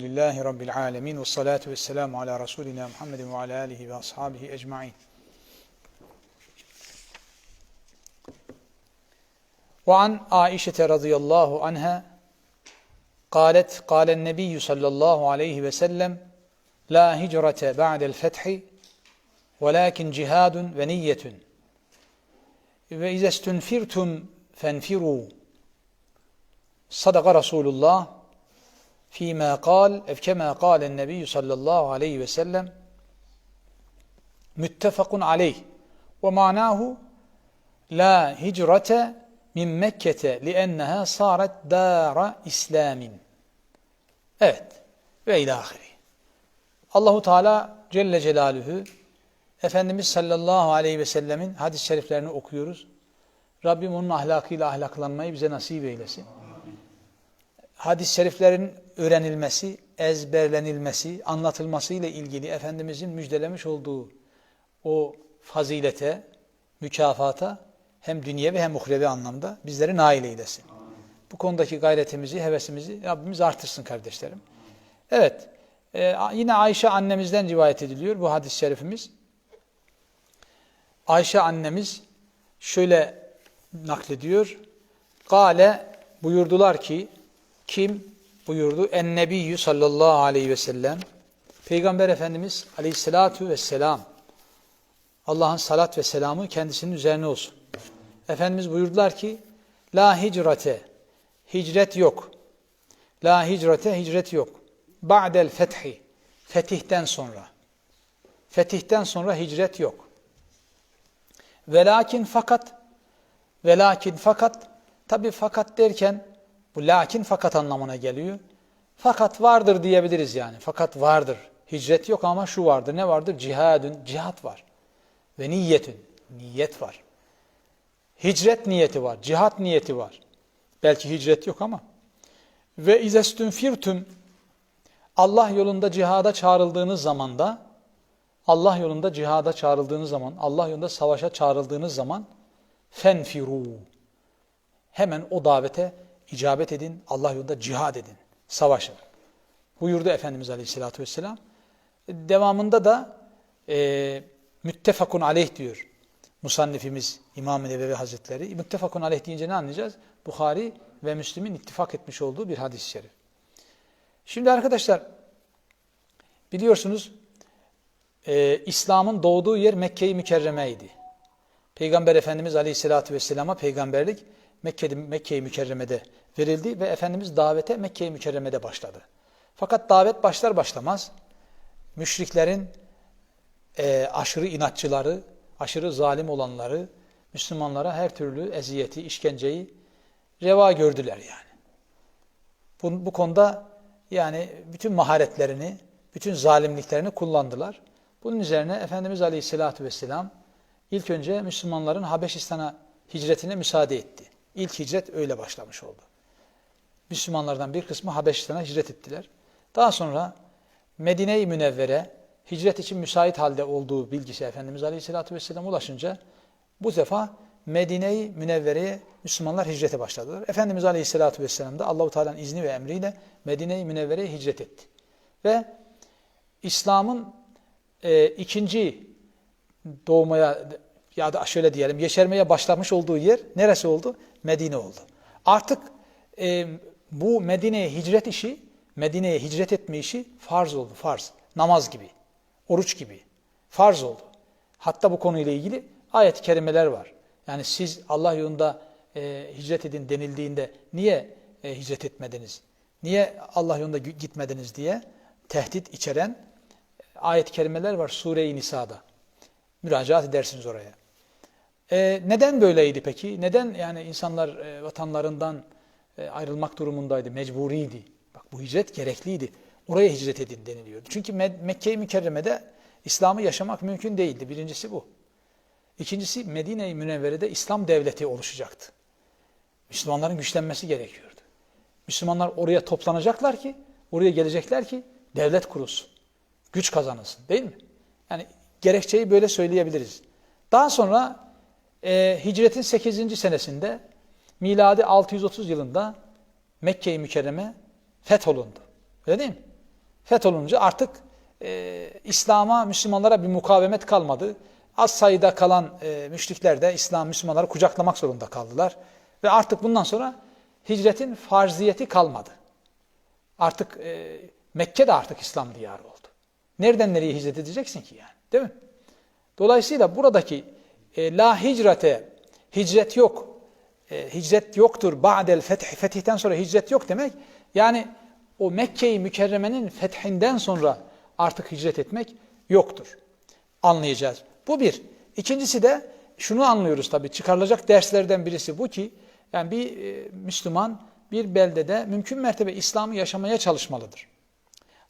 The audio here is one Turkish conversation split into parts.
لله رب العالمين والصلاة والسلام على رسولنا محمد وعلى آله وأصحابه أجمعين. وعن عائشة رضي الله عنها قالت قال النبي صلى الله عليه وسلم لا هجرة بعد الفتح ولكن جهاد ونية. وإذا استنفرتم فانفروا. صدق رسول الله. fîmâ kal ev kemâ kâlen nebiyyü sallallahu aleyhi ve sellem müttefakun aleyh ve manâhu la hicrate min Mekke'te li'enneha saret dâra İslamin. Evet ve ilahiri. Allahu Teala Celle Celaluhu Efendimiz sallallahu aleyhi ve sellemin hadis-i şeriflerini okuyoruz. Rabbim onun ahlakıyla ahlaklanmayı bize nasip eylesin. Hadis-i şeriflerin öğrenilmesi, ezberlenilmesi, anlatılması ile ilgili Efendimizin müjdelemiş olduğu o fazilete, mükafata hem dünyevi hem uhrevi anlamda bizleri nail eylesin. Bu konudaki gayretimizi, hevesimizi Rabbimiz artırsın kardeşlerim. Evet, e, yine Ayşe annemizden rivayet ediliyor bu hadis-i şerifimiz. Ayşe annemiz şöyle naklediyor. Gale buyurdular ki, kim buyurdu? En-Nebiyyü sallallahu aleyhi ve sellem. Peygamber Efendimiz aleyhissalatu vesselam. Allah'ın salat ve selamı kendisinin üzerine olsun. Efendimiz buyurdular ki, La hicrate, hicret yok. La hicrete, hicret yok. Ba'del fethi, fetihten sonra. Fetihten sonra hicret yok. Velakin fakat, velakin fakat, tabi fakat derken, bu lakin fakat anlamına geliyor. Fakat vardır diyebiliriz yani. Fakat vardır. Hicret yok ama şu vardır. Ne vardır? Cihadün, cihat var. Ve niyetün, niyet var. Hicret niyeti var, cihat niyeti var. Belki hicret yok ama. Ve izestün firtüm, Allah yolunda cihada çağrıldığınız zaman da, Allah yolunda cihada çağrıldığınız zaman, Allah yolunda savaşa çağrıldığınız zaman, fenfiru. Hemen o davete icabet edin, Allah yolunda cihad edin, savaşın. Buyurdu Efendimiz Aleyhisselatü Vesselam. Devamında da e, müttefakun aleyh diyor. Musannifimiz İmam-ı Nebevi Hazretleri. Müttefakun aleyh deyince ne anlayacağız? Bukhari ve Müslim'in ittifak etmiş olduğu bir hadis-i şerif. Şimdi arkadaşlar biliyorsunuz e, İslam'ın doğduğu yer Mekke-i Mükerreme'ydi. Peygamber Efendimiz Aleyhisselatü Vesselam'a peygamberlik Mekke'de, Mekke-i Mükerreme'de verildi ve Efendimiz davete Mekke-i Mükerreme'de başladı. Fakat davet başlar başlamaz müşriklerin e, aşırı inatçıları, aşırı zalim olanları, Müslümanlara her türlü eziyeti, işkenceyi reva gördüler yani. Bu, bu konuda yani bütün maharetlerini, bütün zalimliklerini kullandılar. Bunun üzerine Efendimiz Aleyhisselatü Vesselam ilk önce Müslümanların Habeşistan'a hicretine müsaade etti. İlk hicret öyle başlamış oldu. Müslümanlardan bir kısmı Habeşistan'a hicret ettiler. Daha sonra Medine-i Münevvere hicret için müsait halde olduğu bilgisi Efendimiz Aleyhisselatü Vesselam ulaşınca bu defa Medine-i Münevvere'ye Müslümanlar hicrete başladılar. Efendimiz Aleyhisselatü Vesselam da Allahu Teala'nın izni ve emriyle Medine-i Münevvere'ye hicret etti. Ve İslam'ın e, ikinci doğmaya ya da şöyle diyelim yeşermeye başlamış olduğu yer neresi oldu? Medine oldu. Artık e, bu Medine'ye hicret işi, Medine'ye hicret etme işi farz oldu, farz. Namaz gibi, oruç gibi. Farz oldu. Hatta bu konuyla ilgili ayet-i kerimeler var. Yani siz Allah yolunda e, hicret edin denildiğinde niye e, hicret etmediniz? Niye Allah yolunda gitmediniz diye tehdit içeren ayet-i kerimeler var Sure-i Nisa'da. Müracaat edersiniz oraya. E, neden böyleydi peki? Neden yani insanlar e, vatanlarından e, ayrılmak durumundaydı, mecburiydi? Bak bu hicret gerekliydi. Oraya hicret edin deniliyordu. Çünkü Mekke-i Mükerreme'de İslam'ı yaşamak mümkün değildi. Birincisi bu. İkincisi Medine-i Münevvere'de İslam devleti oluşacaktı. Müslümanların güçlenmesi gerekiyordu. Müslümanlar oraya toplanacaklar ki, oraya gelecekler ki devlet kurulsun. Güç kazanılsın değil mi? Yani gerekçeyi böyle söyleyebiliriz. Daha sonra e, hicretin 8. senesinde miladi 630 yılında Mekke-i Mükerreme fetholundu. Öyle değil mi? Fetholunca artık e, İslam'a, Müslümanlara bir mukavemet kalmadı. Az sayıda kalan e, müşrikler de İslam, Müslümanları kucaklamak zorunda kaldılar. Ve artık bundan sonra hicretin farziyeti kalmadı. Artık e, Mekke de artık İslam diyarı oldu. Nereden nereye hicret edeceksin ki yani? Değil mi? Dolayısıyla buradaki e, la hicrete, hicret yok, e, hicret yoktur ba'del feth, fetihten sonra hicret yok demek. Yani o Mekke-i Mükerreme'nin fethinden sonra artık hicret etmek yoktur. Anlayacağız. Bu bir. İkincisi de şunu anlıyoruz tabii çıkarılacak derslerden birisi bu ki yani bir e, Müslüman bir beldede mümkün mertebe İslam'ı yaşamaya çalışmalıdır.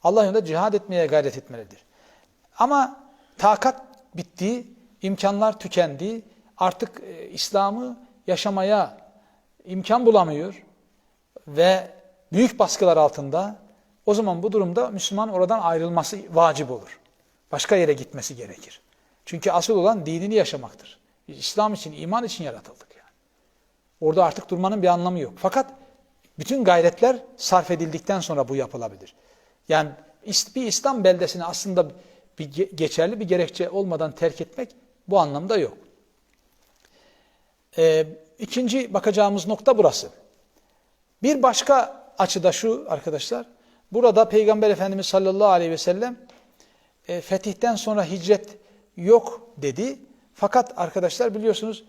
Allah yolunda cihad etmeye gayret etmelidir. Ama takat bitti, imkanlar tükendi, artık e, İslam'ı yaşamaya imkan bulamıyor ve büyük baskılar altında o zaman bu durumda Müslüman oradan ayrılması vacip olur. Başka yere gitmesi gerekir. Çünkü asıl olan dinini yaşamaktır. Biz İslam için, iman için yaratıldık yani. Orada artık durmanın bir anlamı yok. Fakat bütün gayretler sarf edildikten sonra bu yapılabilir. Yani bir İslam beldesini aslında bir geçerli bir gerekçe olmadan terk etmek bu anlamda yok. Ee, ikinci bakacağımız nokta burası. Bir başka açıda şu arkadaşlar. Burada Peygamber Efendimiz sallallahu aleyhi ve sellem e, fetihten sonra hicret yok dedi. Fakat arkadaşlar biliyorsunuz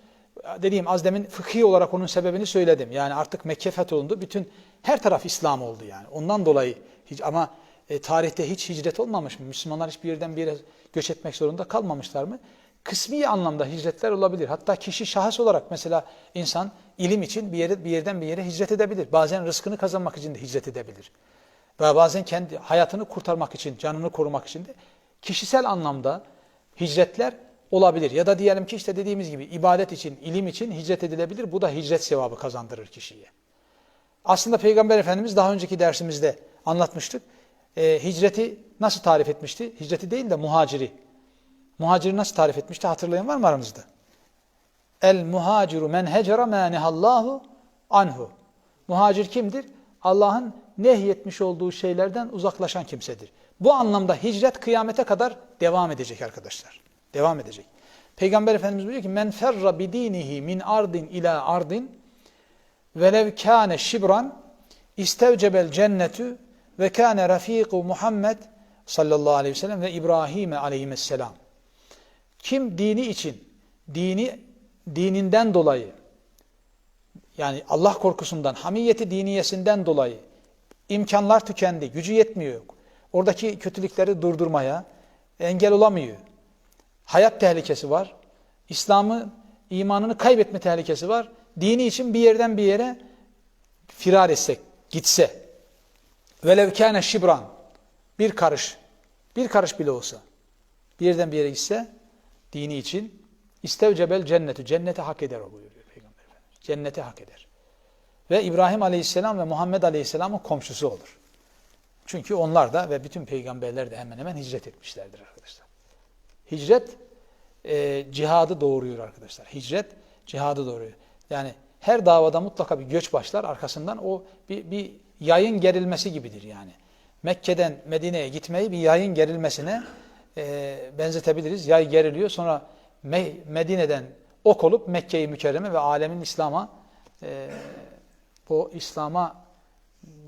dediğim az demin fıkhi olarak onun sebebini söyledim. Yani artık Mekke fetholundu. Bütün her taraf İslam oldu yani. Ondan dolayı hiç ama e, tarihte hiç hicret olmamış mı? Müslümanlar hiçbir yerden bir yere göç etmek zorunda kalmamışlar mı? Kısmi anlamda hicretler olabilir. Hatta kişi şahıs olarak mesela insan ilim için bir, yere, bir yerden bir yere hicret edebilir. Bazen rızkını kazanmak için de hicret edebilir. Ve bazen kendi hayatını kurtarmak için, canını korumak için de kişisel anlamda hicretler olabilir. Ya da diyelim ki işte dediğimiz gibi ibadet için, ilim için hicret edilebilir. Bu da hicret sevabı kazandırır kişiye. Aslında Peygamber Efendimiz daha önceki dersimizde anlatmıştık. E, hicreti nasıl tarif etmişti? Hicreti değil de muhaciri. Muhaciri nasıl tarif etmişti? Hatırlayan var mı aranızda? El muhaciru men hecera ma nehallahu anhu. Muhacir kimdir? Allah'ın nehyetmiş olduğu şeylerden uzaklaşan kimsedir. Bu anlamda hicret kıyamete kadar devam edecek arkadaşlar. Devam edecek. Peygamber Efendimiz diyor ki men ferra bidinihi min ardin ila ardin velev kâne şibran istevcebel cennetu ve kâne rafiku Muhammed sallallahu aleyhi ve sellem ve İbrahim aleyhisselam. Kim dini için, dini dininden dolayı yani Allah korkusundan, hamiyeti diniyesinden dolayı imkanlar tükendi, gücü yetmiyor. Oradaki kötülükleri durdurmaya engel olamıyor. Hayat tehlikesi var. İslam'ı, imanını kaybetme tehlikesi var. Dini için bir yerden bir yere firar etsek, gitse. Velev kâne şibran. Bir karış. Bir karış bile olsa. Bir yerden bir yere gitse dini için istevcebel cenneti. Cenneti hak eder o buyuruyor Peygamber Efendimiz. Cenneti hak eder. Ve İbrahim Aleyhisselam ve Muhammed Aleyhisselam'ın komşusu olur. Çünkü onlar da ve bütün peygamberler de hemen hemen hicret etmişlerdir arkadaşlar. Hicret e, cihadı doğuruyor arkadaşlar. Hicret cihadı doğuruyor. Yani her davada mutlaka bir göç başlar arkasından o bir, bir yayın gerilmesi gibidir yani. Mekke'den Medine'ye gitmeyi bir yayın gerilmesine e, benzetebiliriz. Yay geriliyor sonra Me Medine'den ok olup Mekke'yi mükerreme ve alemin İslam'a e, bu İslam'a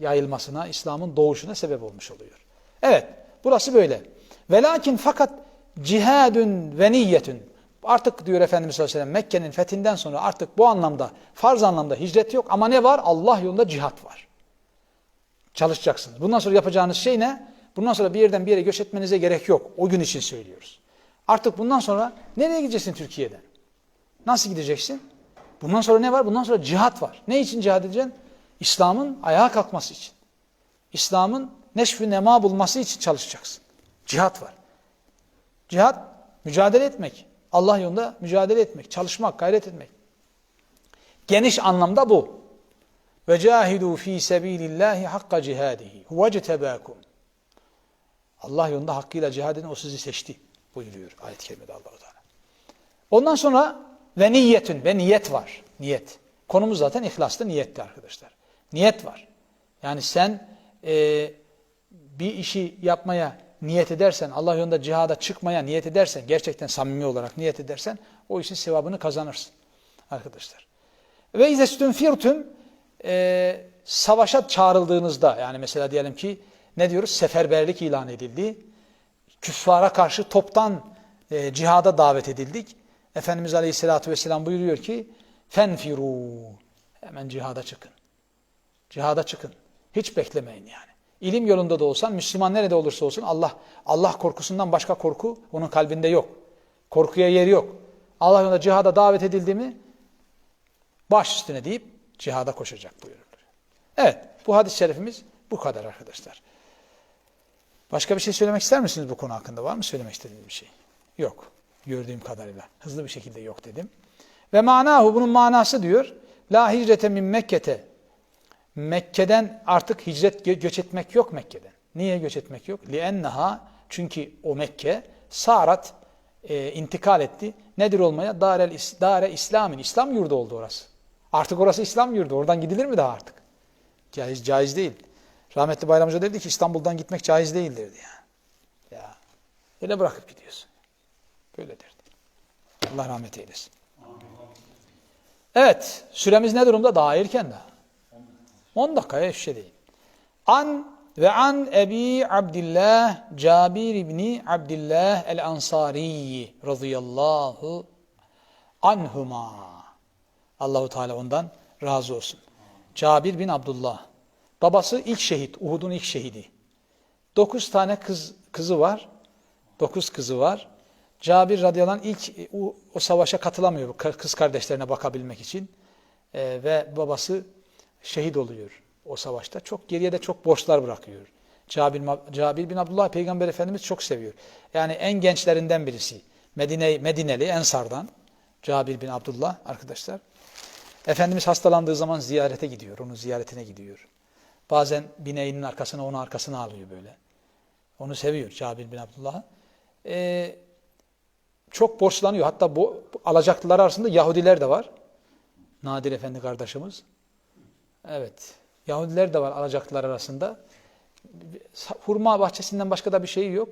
yayılmasına, İslam'ın doğuşuna sebep olmuş oluyor. Evet, burası böyle. Velakin fakat cihadun ve niyetun. Artık diyor Efendimiz sallallahu aleyhi ve sellem Mekke'nin fethinden sonra artık bu anlamda, farz anlamda hicret yok ama ne var? Allah yolunda cihat var. Çalışacaksınız. Bundan sonra yapacağınız şey ne? Bundan sonra bir yerden bir yere göç etmenize gerek yok. O gün için söylüyoruz. Artık bundan sonra nereye gideceksin Türkiye'den? Nasıl gideceksin? Bundan sonra ne var? Bundan sonra cihat var. Ne için cihat edeceksin? İslam'ın ayağa kalkması için. İslam'ın neşf nema bulması için çalışacaksın. Cihat var. Cihat, mücadele etmek. Allah yolunda mücadele etmek, çalışmak, gayret etmek. Geniş anlamda bu. Ve cahidu fi sabilillahi hakka cihadihi. Huvectebakum. Allah yolunda hakkıyla cihad edin, o sizi seçti buyuruyor ayet-i kerimede Allah-u Teala. Ondan sonra ve niyetün ve niyet var. Niyet. Konumuz zaten ihlasta niyetti arkadaşlar. Niyet var. Yani sen e, bir işi yapmaya niyet edersen, Allah yolunda cihada çıkmaya niyet edersen, gerçekten samimi olarak niyet edersen o işin sevabını kazanırsın arkadaşlar. Ve izestünfirtüm e, savaşa çağrıldığınızda yani mesela diyelim ki ne diyoruz? Seferberlik ilan edildi. Küffara karşı toptan e, cihada davet edildik. Efendimiz Aleyhisselatü Vesselam buyuruyor ki fenfiru hemen cihada çıkın. Cihada çıkın. Hiç beklemeyin yani. İlim yolunda da olsan, Müslüman nerede olursa olsun Allah Allah korkusundan başka korku onun kalbinde yok. Korkuya yer yok. Allah yolunda cihada davet edildi mi baş üstüne deyip cihada koşacak buyurulur. Evet bu hadis-i şerifimiz bu kadar arkadaşlar. Başka bir şey söylemek ister misiniz bu konu hakkında? Var mı söylemek istediğiniz bir şey? Yok. Gördüğüm kadarıyla. Hızlı bir şekilde yok dedim. Ve manahu bunun manası diyor. La hicrete min Mekke'te. Mekke'den artık hicret gö göç etmek yok Mekke'den. Niye göç etmek yok? Lienneha çünkü o Mekke sarat e, intikal etti. Nedir olmaya? Darel, dare İslam'ın. İslam yurdu oldu orası. Artık orası İslam yurdu. Oradan gidilir mi daha artık? Caiz, caiz değil. Rahmetli Bayram Hoca dedi ki İstanbul'dan gitmek caiz değil derdi yani. Ya. Öyle bırakıp gidiyorsun. Böyle derdi. Allah rahmet eylesin. Evet. Süremiz ne durumda? Daha erken daha. 10 dakikaya hiçbir şey değil. An ve an Ebi Abdillah Cabir İbni Abdillah el-Ansari radıyallahu anhuma. Allahu Teala ondan razı olsun. Cabir bin Abdullah. Babası ilk şehit, Uhud'un ilk şehidi. Dokuz tane kız kızı var. Dokuz kızı var. Cabir radıyallahu anh ilk o, o savaşa katılamıyor kız kardeşlerine bakabilmek için. Ee, ve babası şehit oluyor o savaşta. Çok geriye de çok borçlar bırakıyor. Cabir, Cabir bin Abdullah Peygamber Efendimiz çok seviyor. Yani en gençlerinden birisi. Medine, Medineli, Ensar'dan. Cabir bin Abdullah arkadaşlar. Efendimiz hastalandığı zaman ziyarete gidiyor. Onun ziyaretine gidiyor. Bazen bineğinin arkasına onu arkasına alıyor böyle. Onu seviyor Cabir bin Abdullah. Ee, çok borçlanıyor. Hatta bu alacaklılar arasında Yahudiler de var. Nadir Efendi kardeşimiz. Evet. Yahudiler de var alacaklılar arasında. Hurma bahçesinden başka da bir şey yok.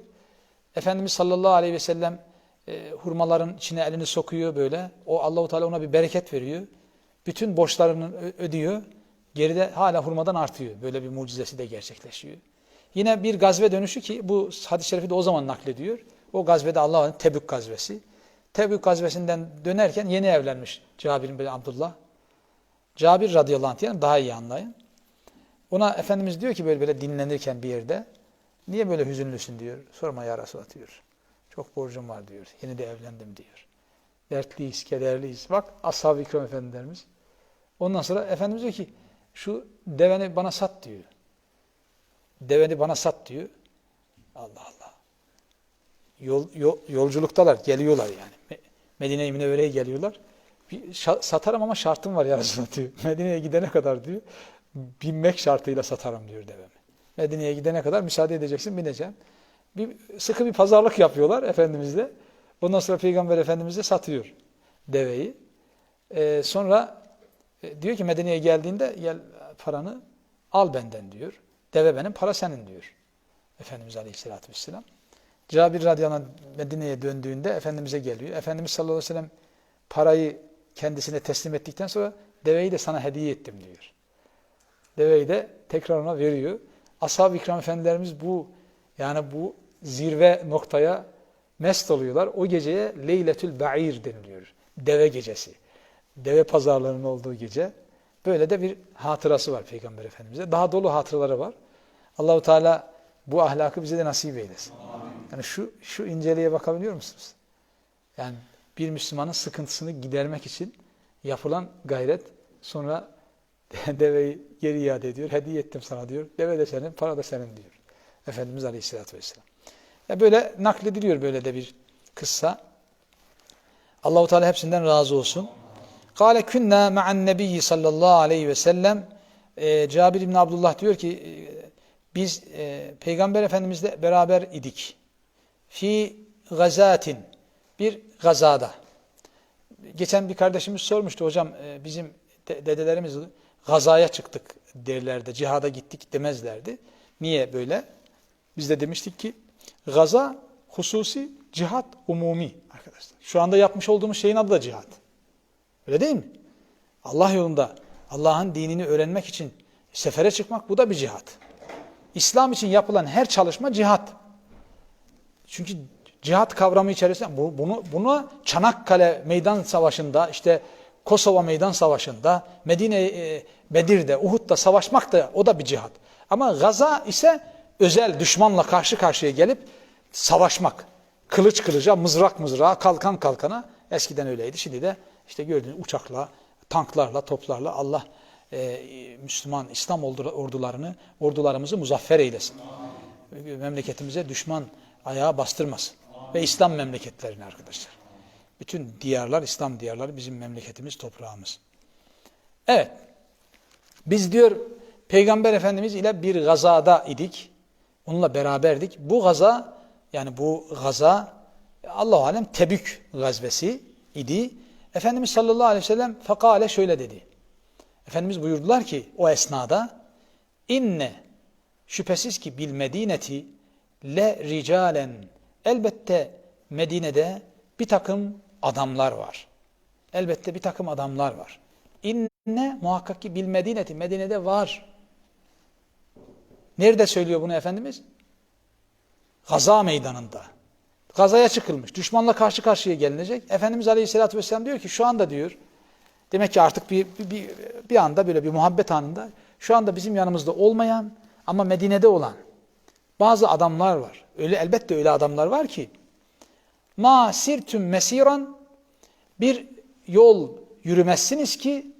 Efendimiz sallallahu aleyhi ve sellem e, hurmaların içine elini sokuyor böyle. O Allahu Teala ona bir bereket veriyor. Bütün borçlarını ödüyor. Geride hala hurmadan artıyor. Böyle bir mucizesi de gerçekleşiyor. Yine bir gazve dönüşü ki bu hadis-i şerifi de o zaman naklediyor. O gazvede Allah'ın Tebük gazvesi. Tebük gazvesinden dönerken yeni evlenmiş Cabir bin Abdullah. Cabir radıyallahu anh yani daha iyi anlayın. Ona Efendimiz diyor ki böyle böyle dinlenirken bir yerde niye böyle hüzünlüsün diyor. Sorma ya Resulallah diyor. Çok borcum var diyor. Yeni de evlendim diyor. Dertliyiz, kederliyiz. Bak ashab-ı ikram efendilerimiz. Ondan sonra Efendimiz diyor ki şu deveni bana sat diyor. Deveni bana sat diyor. Allah Allah. Yol, yol, yolculuktalar, geliyorlar yani. Medine-i Münevvere'ye geliyorlar. Bir, satarım ama şartım var ya Resulallah diyor. Medine'ye gidene kadar diyor binmek şartıyla satarım diyor devemi. Medine'ye gidene kadar müsaade edeceksin bineceğim. Bir, sıkı bir pazarlık yapıyorlar Efendimizle. Ondan sonra Peygamber Efendimiz de satıyor deveyi. Ee, sonra e, diyor ki Medine'ye geldiğinde gel paranı al benden diyor. Deve benim, para senin diyor. Efendimiz Aleyhisselatü Vesselam. Cabir radıyallahu anh Medine'ye döndüğünde Efendimiz'e geliyor. Efendimiz sallallahu aleyhi ve sellem parayı kendisine teslim ettikten sonra deveyi de sana hediye ettim diyor. Deveyi de tekrar ona veriyor. Ashab-ı ikram efendilerimiz bu yani bu zirve noktaya mest oluyorlar. O geceye Leyletül Ba'ir deniliyor. Deve gecesi. Deve pazarlarının olduğu gece. Böyle de bir hatırası var Peygamber Efendimiz'e. Daha dolu hatıraları var. Allahu Teala bu ahlakı bize de nasip eylesin. Yani şu şu inceliğe bakabiliyor musunuz? Yani bir Müslümanın sıkıntısını gidermek için yapılan gayret sonra deveyi geri iade ediyor. Hediye ettim sana diyor. Deve de senin, para da senin diyor. Efendimiz Aleyhisselatü Vesselam. Ya böyle naklediliyor böyle de bir kıssa. Allahu Teala hepsinden razı olsun. Kale kunna ma'an nebiyyi sallallahu aleyhi ve sellem e, Cabir İbni Abdullah diyor ki e, biz e, Peygamber Efendimizle beraber idik. Fi gazatin bir gazada. Geçen bir kardeşimiz sormuştu hocam e, bizim de, dedelerimiz gazaya çıktık derlerdi. Cihada gittik demezlerdi. Niye böyle? Biz de demiştik ki gaza hususi, cihat umumi arkadaşlar. Şu anda yapmış olduğumuz şeyin adı da cihat. Öyle değil mi? Allah yolunda Allah'ın dinini öğrenmek için sefere çıkmak bu da bir cihat. İslam için yapılan her çalışma cihat. Çünkü cihat kavramı içerisinde bu, bunu bunu Çanakkale Meydan Savaşı'nda işte Kosova Meydan Savaşı'nda Medine e, Bedir'de Uhud'da savaşmak da o da bir cihat. Ama Gaza ise özel düşmanla karşı karşıya gelip savaşmak. Kılıç kılıca, mızrak mızrağa, kalkan kalkana eskiden öyleydi. Şimdi de işte gördüğünüz uçakla, tanklarla, toplarla Allah e, Müslüman, İslam ordularını, ordularımızı muzaffer eylesin. Memleketimize düşman ayağa bastırmasın. Ve İslam memleketlerini arkadaşlar. Bütün diyarlar, İslam diyarları bizim memleketimiz, toprağımız. Evet. Biz diyor Peygamber Efendimiz ile bir gazada idik. Onunla beraberdik. Bu gaza yani bu gaza Allah alem Tebük gazvesi idi. Efendimiz sallallahu aleyhi ve sellem fekale şöyle dedi. Efendimiz buyurdular ki o esnada inne şüphesiz ki bil medineti le ricalen elbette Medine'de bir takım adamlar var. Elbette bir takım adamlar var. İnne muhakkak ki bil medineti Medine'de var. Nerede söylüyor bunu Efendimiz? Gaza meydanında. Gazaya çıkılmış. Düşmanla karşı karşıya gelinecek. Efendimiz Aleyhisselatü Vesselam diyor ki şu anda diyor demek ki artık bir, bir, bir anda böyle bir muhabbet anında şu anda bizim yanımızda olmayan ama Medine'de olan bazı adamlar var. Öyle elbette öyle adamlar var ki ma sirtüm mesiran bir yol yürümezsiniz ki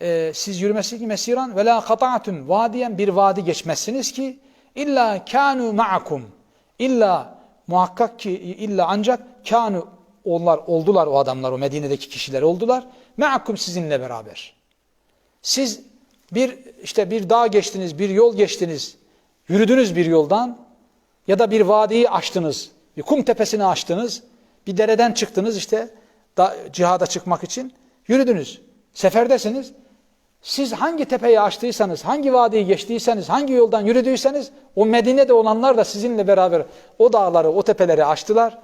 e, siz yürümezsiniz ki mesiran ve la kata'atun vadiyen bir vadi geçmezsiniz ki illa kanu ma'akum illa muhakkak ki illa ancak kanu onlar oldular o adamlar o Medine'deki kişiler oldular. Ma'akum sizinle beraber. Siz bir işte bir dağ geçtiniz bir yol geçtiniz yürüdünüz bir yoldan ya da bir vadiyi aştınız bir kum tepesini aştınız bir dereden çıktınız işte da, cihada çıkmak için yürüdünüz. Seferdesiniz siz hangi tepeyi açtıysanız, hangi vadiyi geçtiyseniz, hangi yoldan yürüdüyseniz o Medine'de olanlar da sizinle beraber o dağları, o tepeleri açtılar.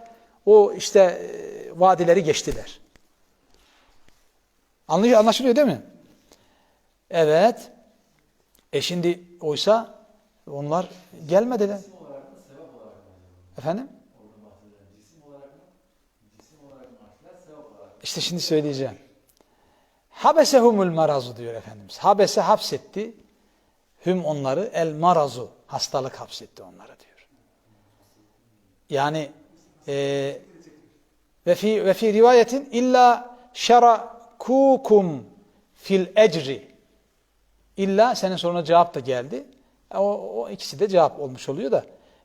O işte e, vadileri geçtiler. Anlaşılıyor değil mi? Evet. E şimdi oysa onlar gelmediler. Efendim? İşte şimdi söyleyeceğim. Habesehumul marazu diyor Efendimiz. Habese hapsetti. Hüm onları el marazu. Hastalık hapsetti onları diyor. Yani e, ve fi ve fi rivayetin illa şarakukum fil ecri. İlla senin soruna cevap da geldi. O, o ikisi de cevap olmuş oluyor da.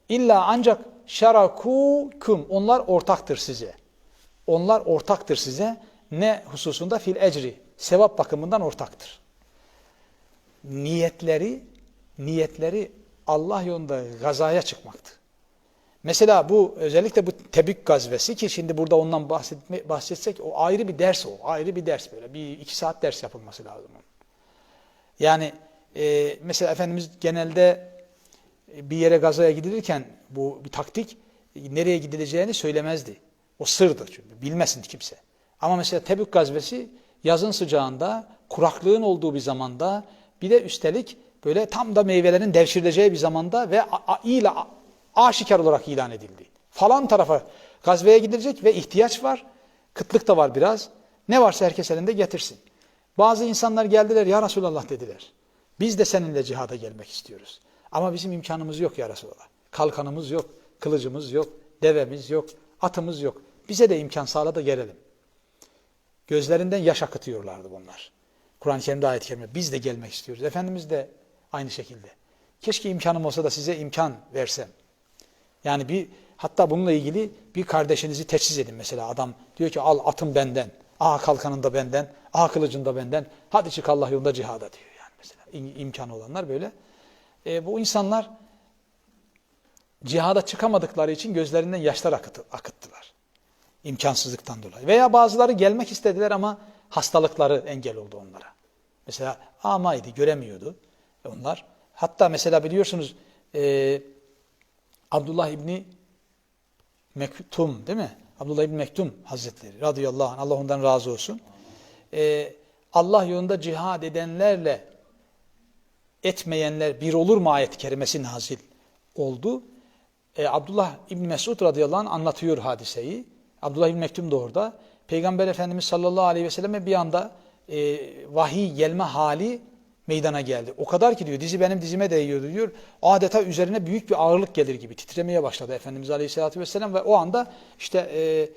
İlla ancak şarakukum onlar ortaktır size. Onlar ortaktır size. Ne hususunda fil ecri sevap bakımından ortaktır. Niyetleri niyetleri Allah yolunda gazaya çıkmaktı. Mesela bu özellikle bu Tebük gazvesi ki şimdi burada ondan bahsetme, bahsetsek o ayrı bir ders o. Ayrı bir ders böyle. Bir iki saat ders yapılması lazım. Yani e, mesela Efendimiz genelde bir yere gazaya gidilirken bu bir taktik nereye gidileceğini söylemezdi. O sırdı çünkü bilmesin kimse. Ama mesela Tebük gazvesi yazın sıcağında, kuraklığın olduğu bir zamanda, bir de üstelik böyle tam da meyvelerin devşirileceği bir zamanda ve ile aşikar olarak ilan edildi. Falan tarafa gazveye gidilecek ve ihtiyaç var. Kıtlık da var biraz. Ne varsa herkes elinde getirsin. Bazı insanlar geldiler ya Resulallah dediler. Biz de seninle cihada gelmek istiyoruz. Ama bizim imkanımız yok ya Resulallah. Kalkanımız yok, kılıcımız yok, devemiz yok, atımız yok. Bize de imkan sağla da gelelim. Gözlerinden yaş akıtıyorlardı bunlar. Kur'an-ı Kerim'de ayet-i kerime biz de gelmek istiyoruz. Efendimiz de aynı şekilde. Keşke imkanım olsa da size imkan versem. Yani bir hatta bununla ilgili bir kardeşinizi teçhiz edin mesela adam diyor ki al atın benden, aha kalkanın da benden, aha kılıcın da benden. Hadi çık Allah yolunda cihada diyor yani mesela imkanı olanlar böyle. E, bu insanlar cihada çıkamadıkları için gözlerinden yaşlar akıttı, akıttılar imkansızlıktan dolayı. Veya bazıları gelmek istediler ama hastalıkları engel oldu onlara. Mesela amaydı, göremiyordu onlar. Hatta mesela biliyorsunuz e, Abdullah İbni Mektum değil mi? Abdullah İbni Mektum Hazretleri radıyallahu anh Allah ondan razı olsun. Ee, Allah yolunda cihad edenlerle etmeyenler bir olur mu ayet-i kerimesi nazil oldu. Ee, Abdullah İbni Mesud radıyallahu anh anlatıyor hadiseyi. Abdullah İbni Mektum da orada. Peygamber Efendimiz sallallahu aleyhi ve selleme bir anda e, vahiy gelme hali meydana geldi. O kadar ki diyor dizi benim dizime değiyordu diyor. Adeta üzerine büyük bir ağırlık gelir gibi titremeye başladı Efendimiz Aleyhisselatü Vesselam ve o anda işte e,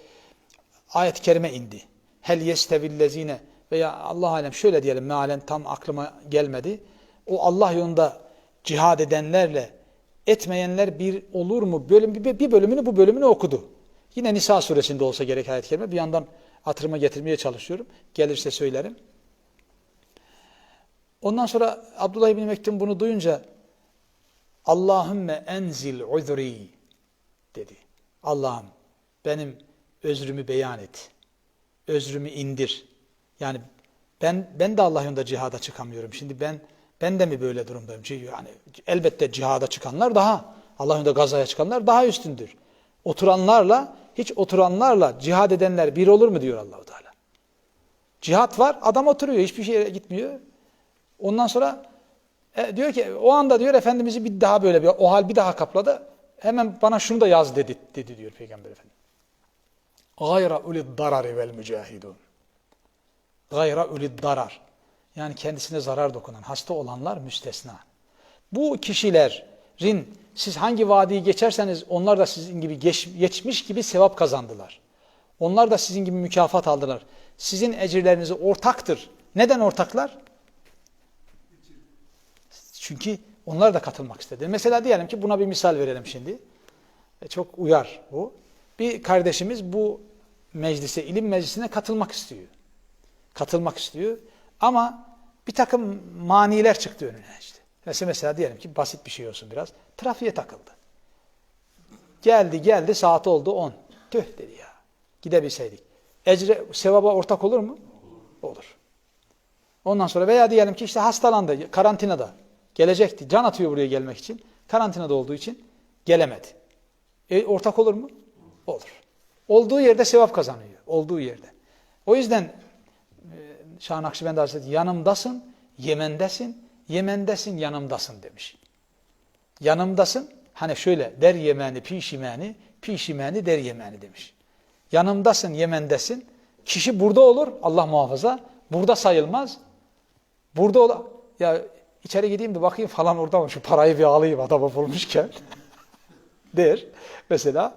ayet-i kerime indi. Hel yestevillezine veya Allah alem şöyle diyelim mealen tam aklıma gelmedi. O Allah yolunda cihad edenlerle etmeyenler bir olur mu? Bölüm, bir bölümünü bu bölümünü okudu. Yine Nisa suresinde olsa gerek ayet-i. Bir yandan hatırıma getirmeye çalışıyorum. Gelirse söylerim. Ondan sonra Abdullah İbni Mektum bunu duyunca Allahümme enzil uzri dedi. Allah'ım benim özrümü beyan et. Özrümü indir. Yani ben ben de Allah yolunda cihada çıkamıyorum. Şimdi ben ben de mi böyle durumdayım? Yani elbette cihada çıkanlar daha Allah yolunda gazaya çıkanlar daha üstündür. Oturanlarla hiç oturanlarla cihad edenler bir olur mu diyor Allahu Teala. Cihat var, adam oturuyor, hiçbir şeye gitmiyor. Ondan sonra e, diyor ki o anda diyor Efendimiz'i bir daha böyle bir o hal bir daha kapladı. Hemen bana şunu da yaz dedi, dedi diyor Peygamber Efendimiz. Gayra ulid darari vel mücahidun. Gayra ulid darar. Yani kendisine zarar dokunan, hasta olanlar müstesna. Bu kişilerin siz hangi vadiyi geçerseniz onlar da sizin gibi geç, geçmiş gibi sevap kazandılar. Onlar da sizin gibi mükafat aldılar. Sizin ecirlerinizi ortaktır. Neden ortaklar? Çünkü onlar da katılmak istedi. Mesela diyelim ki buna bir misal verelim şimdi. E, çok uyar bu. Bir kardeşimiz bu meclise, ilim meclisine katılmak istiyor. Katılmak istiyor. Ama bir takım maniler çıktı önüne işte. Mesela, mesela diyelim ki basit bir şey olsun biraz. Trafiğe takıldı. Geldi geldi saat oldu 10. Tüh dedi ya. Gidebilseydik. Ecre, sevaba ortak olur mu? Olur. Ondan sonra veya diyelim ki işte hastalandı karantinada. Gelecekti. Can atıyor buraya gelmek için. Karantinada olduğu için gelemedi. E, ortak olur mu? Olur. Olduğu yerde sevap kazanıyor. Olduğu yerde. O yüzden e, Şah Nakşibendi Hazretleri yanımdasın, Yemen'desin, Yemen'desin, yanımdasın demiş. Yanımdasın, hani şöyle der Yemeni, pişimeni, pişimeni der Yemeni demiş. Yanımdasın, Yemen'desin. Kişi burada olur, Allah muhafaza. Burada sayılmaz. Burada ola, ya içeri gideyim de bakayım falan orada mı şu parayı bir alayım adamı bulmuşken der mesela.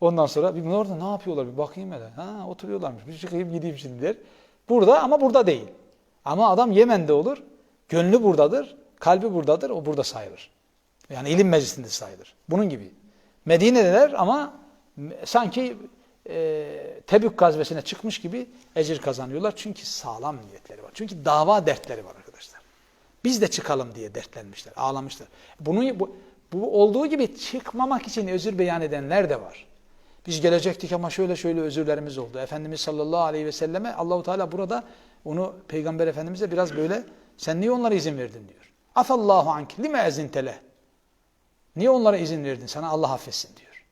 Ondan sonra bir orada ne yapıyorlar bir bakayım hele. Ha oturuyorlarmış. Bir çıkayım gideyim şimdi der. Burada ama burada değil. Ama adam Yemen'de olur. Gönlü buradadır. Kalbi buradadır. O burada sayılır. Yani ilim meclisinde sayılır. Bunun gibi. Medine'deler ama sanki e, Tebük gazvesine çıkmış gibi ecir kazanıyorlar. Çünkü sağlam niyetleri var. Çünkü dava dertleri var arkadaşlar. Biz de çıkalım diye dertlenmişler, ağlamışlar. Bunu, bu, bu olduğu gibi çıkmamak için özür beyan edenler de var. Biz gelecektik ama şöyle şöyle özürlerimiz oldu. Efendimiz sallallahu aleyhi ve selleme Allahu Teala burada onu Peygamber Efendimiz'e biraz böyle sen niye onlara izin verdin diyor. Afallahu ank lime ezintele. Niye onlara izin verdin? Sana Allah affetsin diyor.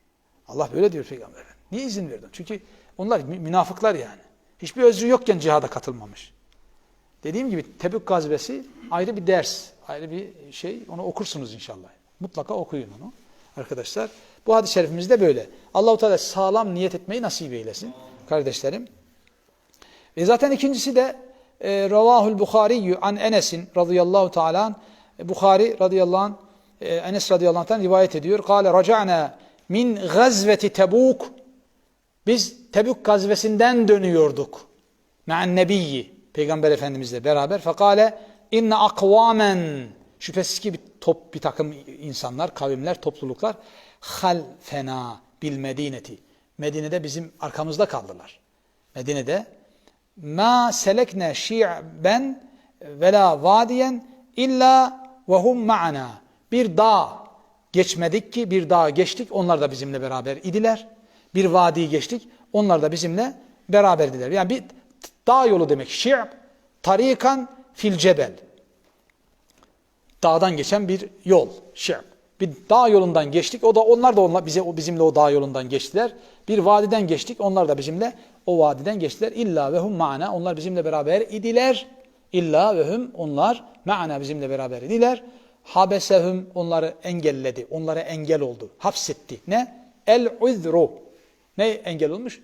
Allah böyle diyor Peygamber. Niye izin verdin? Çünkü onlar münafıklar yani. Hiçbir özrü yokken cihada katılmamış. Dediğim gibi Tebük gazvesi ayrı bir ders, ayrı bir şey. Onu okursunuz inşallah. Mutlaka okuyun onu arkadaşlar. Bu hadis-i şerifimiz de böyle. Allahu Teala sağlam niyet etmeyi nasip eylesin kardeşlerim. Ve zaten ikincisi de e, Ravahul Bukhari an Enes'in radıyallahu teala Bukhari radıyallahu anh e, Enes radıyallahu anh'tan rivayet ediyor. Kale raca'na min gazveti Tebuk biz Tebük gazvesinden dönüyorduk. Me'an nebiyyi Peygamber Efendimizle beraber. Fekale inne akvamen şüphesiz ki bir top bir takım insanlar, kavimler, topluluklar hal fena bil medineti. Medine'de bizim arkamızda kaldılar. Medine'de ma selekne şi'ben vela vadiyen illa ve hum ma'ana. Bir dağ geçmedik ki bir dağ geçtik onlar da bizimle beraber idiler. Bir vadi geçtik onlar da bizimle beraberdiler. Yani bir dağ yolu demek. Şi'b tarikan fil cebel. Dağdan geçen bir yol. Şi'b. Bir dağ yolundan geçtik. O da onlar da onlar bize o bizimle o dağ yolundan geçtiler. Bir vadiden geçtik. Onlar da bizimle o vadiden geçtiler. İlla ve hum ma'ana. Onlar bizimle beraber idiler. İlla ve hum onlar ma'ana bizimle beraber idiler. Habesehum onları engelledi. Onlara engel oldu. Hapsetti. Ne? El uzru. Ne engel olmuş?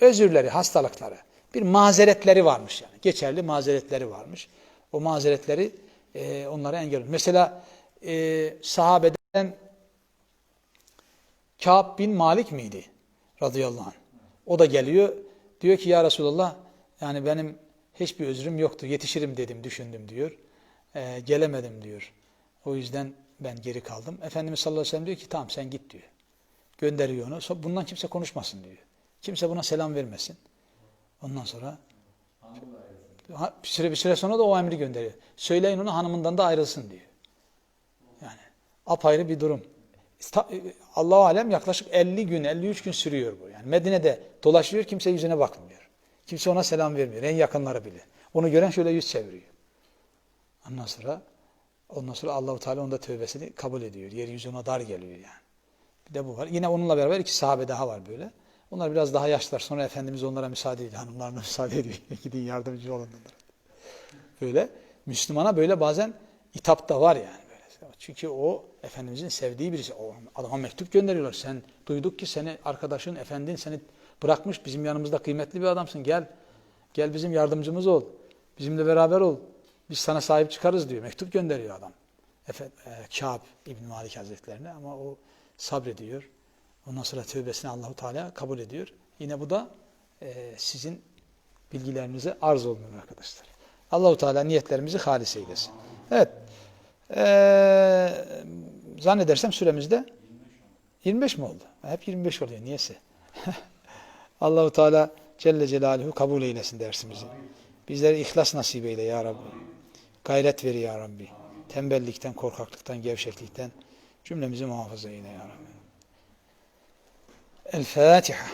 Özürleri, hastalıkları. Bir mazeretleri varmış yani. Geçerli mazeretleri varmış. O mazeretleri e, onlara engel olmuş. Mesela e, sahabeden Kâb bin Malik miydi? Radıyallahu anh. O da geliyor. Diyor ki ya Resulallah yani benim hiçbir özrüm yoktu. Yetişirim dedim, düşündüm diyor. Ee, gelemedim diyor. O yüzden ben geri kaldım. Efendimiz sallallahu aleyhi ve sellem diyor ki tamam sen git diyor. Gönderiyor onu. Bundan kimse konuşmasın diyor. Kimse buna selam vermesin. Ondan sonra bir süre bir süre sonra da o emri gönderiyor. Söyleyin ona hanımından da ayrılsın diyor. Apayrı bir durum. Ta- Allahu alem yaklaşık 50 gün, 53 gün sürüyor bu. Yani Medine'de dolaşıyor, kimse yüzüne bakmıyor. Kimse ona selam vermiyor. En yakınları bile. Onu gören şöyle yüz çeviriyor. Ondan sonra ondan sonra Allahu Teala onda tövbesini kabul ediyor. Yeryüzü ona dar geliyor yani. Bir de bu var. Yine onunla beraber iki sahabe daha var böyle. Onlar biraz daha yaşlılar. Sonra Efendimiz onlara müsaade ediyor. Hanımlarına müsaade ediyor. Gidin yardımcı olun. Böyle. Müslümana böyle bazen itap da var yani. Çünkü o Efendimizin sevdiği birisi. O adama mektup gönderiyorlar. Sen duyduk ki seni arkadaşın, efendin seni bırakmış. Bizim yanımızda kıymetli bir adamsın. Gel. Gel bizim yardımcımız ol. Bizimle beraber ol. Biz sana sahip çıkarız diyor. Mektup gönderiyor adam. Efe, e, Kâb İbn Malik Hazretlerine ama o sabrediyor. Ondan sonra tövbesini Allahu Teala kabul ediyor. Yine bu da e, sizin bilgilerinize arz olmuyor arkadaşlar. Allahu Teala niyetlerimizi halis eylesin. Evet. Ee, zannedersem süremizde 25 mi oldu? Hep 25 oluyor. Niyeyse. Allahu Teala Celle Celaluhu kabul eylesin dersimizi. Bizlere ihlas nasip eyle ya Rabbi. Gayret ver ya Rabbi. Tembellikten, korkaklıktan, gevşeklikten cümlemizi muhafaza eyle ya Rabbi. El Fatiha.